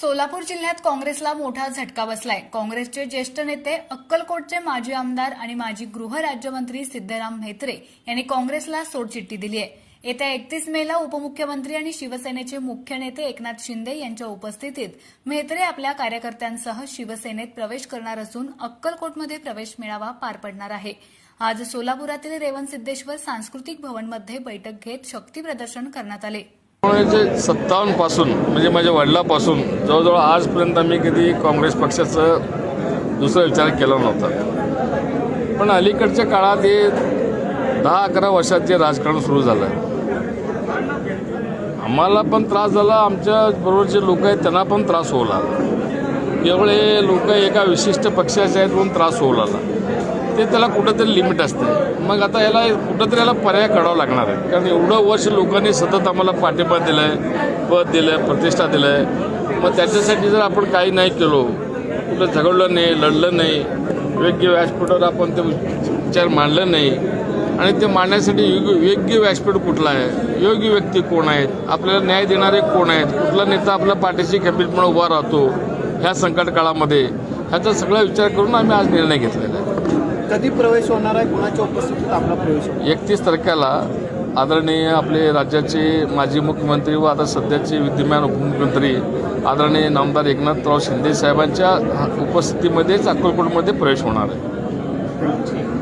सोलापूर जिल्ह्यात काँग्रेसला मोठा झटका बसलाय. काँग्रेसचे ज्येष्ठ नेते अक्कलकोटचे माजी आमदार आणि माजी गृहराज्यमंत्री सिद्धराम म्हेत्रे यांनी काँग्रेसला सोडचिठ्ठी दिली आहे येत्या एकतीस मेला उपमुख्यमंत्री आणि शिवसेनेचे मुख्य नेते एकनाथ शिंदे यांच्या उपस्थितीत म्हेत्रे आपल्या कार्यकर्त्यांसह शिवसेनेत प्रवेश करणार असून अक्कलकोटमध्ये प्रवेश मेळावा पार पडणार आहे. आज सोलापुरातील रेवन सिद्धेश्वर सांस्कृतिक भवनमध्ये बैठक घेत शक्ती प्रदर्शन करण्यात आले. एकोणीसशे सत्तावन्नपासून म्हणजे माझ्या वडिलापासून जवळजवळ आजपर्यंत मी कधी काँग्रेस पक्षाचं दुसरा विचार केला नव्हता. पण अलीकडच्या काळात हे दहा अकरा वर्षात जे राजकारण सुरू झालं आम्हाला पण त्रास झाला आमच्या बरोबर जे लोक आहेत त्यांना पण त्रास होऊ लागला. केवळ हे लोक एका विशिष्ट पक्षाचे आहेत म्हणून त्रास होऊ लागला. ते त्याला कुठंतरी लिमिट असते. मग आता याला कुठंतरी याला पर्याय काढावा लागणार आहे. कारण एवढं वर्ष लोकांनी सतत आम्हाला पाठिंबा दिला आहे पद दिलं आहे प्रतिष्ठा दिलं आहे मग त्याच्यासाठी जर आपण काही नाही केलो कुठं झगडलं नाही लढलं नाही योग्य व्यासपीठावर आपण ते विचार मांडलं नाही आणि ते मांडण्यासाठी योग्य योग्य व्यासपीठ कुठला आहे योग्य व्यक्ती कोण आहेत आपल्याला न्याय देणारे कोण आहेत कुठला नेता आपल्या पाठीशी खंबीरपणे उभा राहतो ह्या संकट काळामध्ये ह्याचा सगळा विचार करून आम्ही आज निर्णय घेतलेला आहे. कधी प्रवेश होणार आहे? कोणाच्या उपस्थितीत आपला प्रवेश होणार एकतीस तारखेला आदरणीय आपले राज्याचे माजी मुख्यमंत्री व आता सध्याचे विद्यमान उपमुख्यमंत्री आदरणीय नामदार एकनाथराव शिंदे साहेबांच्या उपस्थितीमध्येच अक्कलकोटमध्ये प्रवेश होणार आहे.